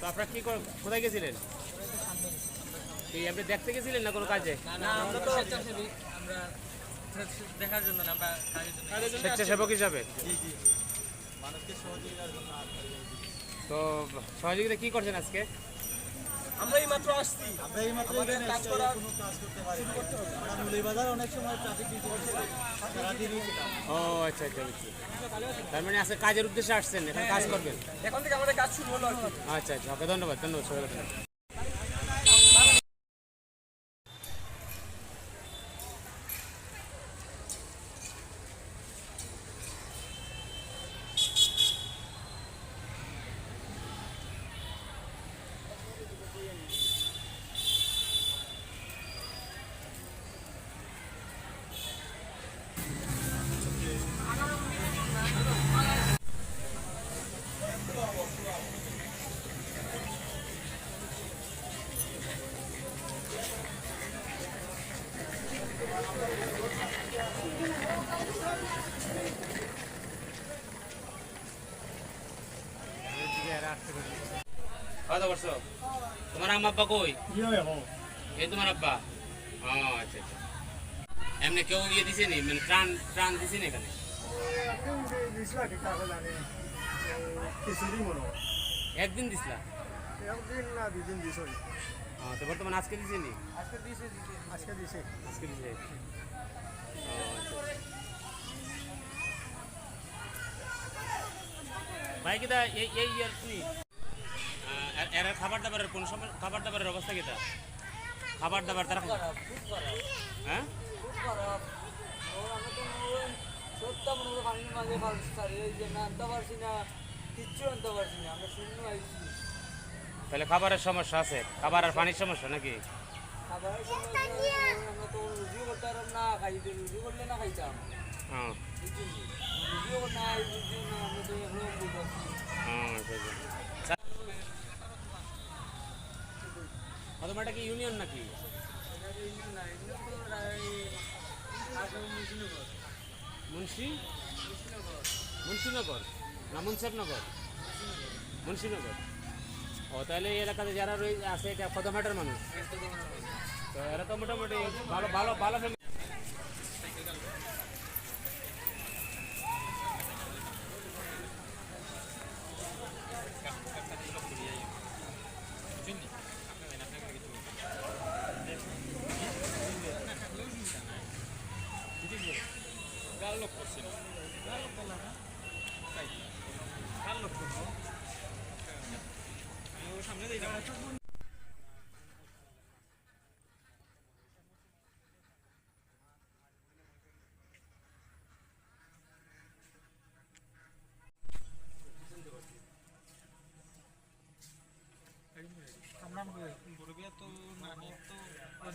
তো আপনারা কি কোথায় গেছিলেন? এই আপনি দেখতে গেছিলেন না কোনো কাজে? না আমরা তো আমরা দেখার জন্য আমরা স্বেচ্ছাসেবক হিসাবে? তো সহযোগিতা কি করছেন আজকে? আমরা এই মাত্র আসছি। আমরা এই মাত্র এখানে কাজ করা কোনো কাজ করতে পারি না। আমরা মৌলভীবাজার অনেক সময় ট্রাফিক ডিউটি ও আচ্ছা আচ্ছা বুঝছি তার মানে আজকে কাজের উদ্দেশ্যে আসছেন এখানে কাজ করবেন? এখন থেকে আমাদের কাজ শুরু হলো আচ্ছা আচ্ছা। ওকে ধন্যবাদ ধন্যবাদ সবাই কত বর্ষ তোমার আম্মা আব্বা কই? এই তোমার আব্বা? ও আচ্ছা আচ্ছা। এমনি কেউ ইয়ে দিছে নি মানে ত্রাণ ত্রাণ দিছে নি এখানে? একদিন দিছিলা? ও, তো বর্তমান আজকে দিছে নি আজকে দিছে আজকে দিছে। আজকে দিছে ও, আচ্ছা, আচ্ছা। ভাই কিতা এই এই ইয়ার আহ, এর- খাবার দাবারের কোন সময় খাবার দাবারের অবস্থা কিতা? খাবার দাবার তারা হ্যাঁ? তাহলে খাবারের সমস্যা আছে। খাবার আর পানির সমস্যা নাকি? খাবারের করতে না খাইতে রুজি করলে না খাইতাম। হ্যাঁ। রুজিও করতে না রুজি না আমরা তো এখনও বুঝাচ্ছি তোমার এটা কি ইউনিয়ন নাকি? মুন্সি? মুন্সিনগর। না মুন্সেফনগর মুন্সিনগর। ও, তাহলে এই এলাকাতে যারা রয়ে আছে, এটা কদমহাটের মানুষ। তো এরা তো মোটামুটি ভালো ভালো ভালো Kamu nambah, buruknya tu, nanya tuh, oh,